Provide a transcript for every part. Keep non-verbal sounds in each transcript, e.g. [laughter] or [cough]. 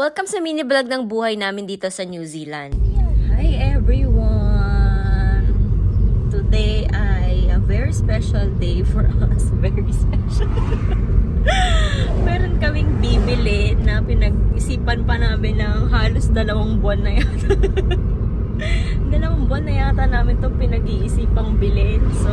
Welcome sa mini vlog ng buhay namin dito sa New Zealand. Hi everyone! Today ay a very special day for [laughs] us. Very special. [laughs] Meron kaming bibili na pinag-isipan pa namin ng halos dalawang buwan na yata. [laughs] dalawang buwan na yata namin itong pinag-iisipang bilhin. So,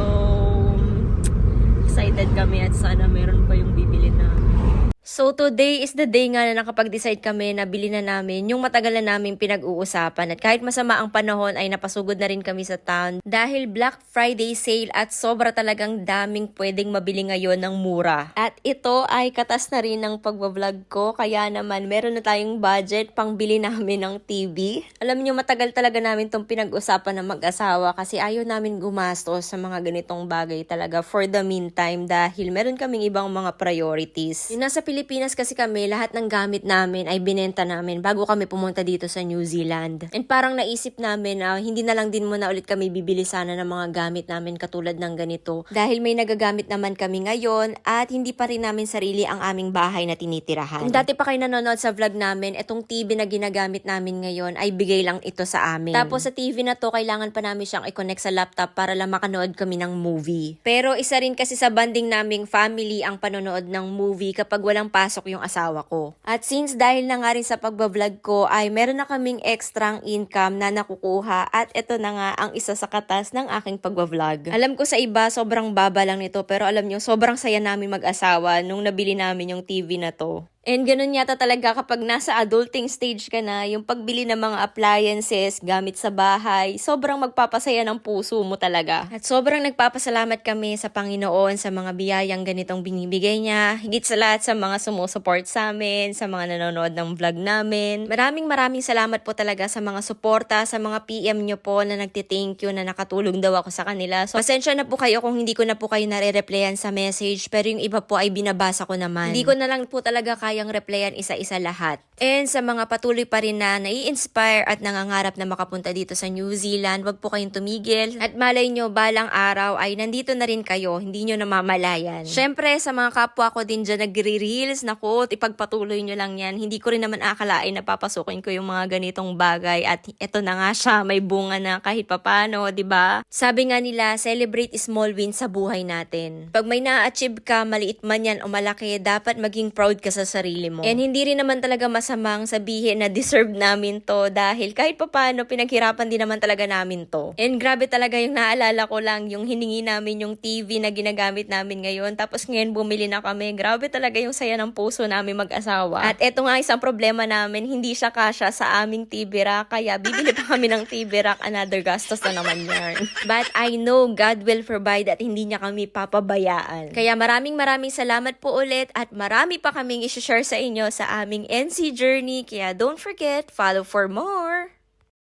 excited kami at sana meron pa yung bibili namin. So today is the day nga na nakapag-decide kami na bili na namin yung matagal na namin pinag-uusapan at kahit masama ang panahon ay napasugod na rin kami sa town dahil Black Friday sale at sobra talagang daming pwedeng mabili ngayon ng mura. At ito ay katas na rin ng pagbablog ko kaya naman meron na tayong budget pang bili namin ng TV. Alam niyo matagal talaga namin tong pinag-usapan ng mag-asawa kasi ayaw namin gumastos sa mga ganitong bagay talaga for the meantime dahil meron kaming ibang mga priorities. Yung nasa kasi kami, lahat ng gamit namin ay binenta namin bago kami pumunta dito sa New Zealand. And parang naisip namin na hindi na lang din muna ulit kami bibili sana ng mga gamit namin katulad ng ganito. Dahil may nagagamit naman kami ngayon at hindi pa rin namin sarili ang aming bahay na tinitirahan. Kung dati pa kayo nanonood sa vlog namin, itong TV na ginagamit namin ngayon ay bigay lang ito sa amin. Tapos sa TV na to, kailangan pa namin siyang i-connect sa laptop para lang makanood kami ng movie. Pero isa rin kasi sa banding naming family ang panonood ng movie kapag walang pasok yung asawa ko. At since dahil na nga rin sa pagbablog ko ay meron na kaming extrang income na nakukuha at ito na nga ang isa sa katas ng aking pagbablog. Alam ko sa iba sobrang baba lang nito pero alam nyo sobrang saya namin mag-asawa nung nabili namin yung TV na to. And ganun yata talaga kapag nasa adulting stage ka na, yung pagbili ng mga appliances, gamit sa bahay, sobrang magpapasaya ng puso mo talaga. At sobrang nagpapasalamat kami sa Panginoon sa mga biyayang ganitong binibigay niya. Higit sa lahat sa mga sumusuport sa amin, sa mga nanonood ng vlog namin. Maraming maraming salamat po talaga sa mga suporta, sa mga PM nyo po na nagti-thank you na nakatulong daw ako sa kanila. So, pasensya na po kayo kung hindi ko na po kayo nare-replyan sa message, pero yung iba po ay binabasa ko naman. Hindi ko na lang po talaga kayang replyan isa-isa lahat. And sa mga patuloy pa rin na nai-inspire at nangangarap na makapunta dito sa New Zealand, wag po kayong tumigil. At malay nyo, balang araw ay nandito na rin kayo, hindi nyo namamalayan. Syempre, sa mga kapwa ko din dyan nagre-reels, naku, ipagpatuloy nyo lang yan. Hindi ko rin naman akalain na papasukin ko yung mga ganitong bagay at eto na nga siya, may bunga na kahit papano, 'di ba? Sabi nga nila, celebrate small wins sa buhay natin. Pag may na-achieve ka, maliit man yan o malaki, dapat maging proud ka sa sarili mo. And hindi rin naman talaga masamang sabihin na deserve namin to dahil kahit papano, pinaghirapan din naman talaga namin to. And grabe talaga yung naalala ko lang, yung hiningi namin yung TV na ginagamit namin ngayon. Tapos ngayon bumili na kami. Grabe talaga yung saya ng puso namin mag-asawa. At eto nga isang problema namin, hindi siya kasya sa aming TV rack. Kaya bibili pa kami ng TV rack. Another gastos na naman yan. [laughs] But I know God will provide at hindi niya kami papabayaan. Kaya maraming maraming salamat po ulit at marami pa kaming isi-share sa inyo sa aming NC journey. Kaya don't forget, follow for more!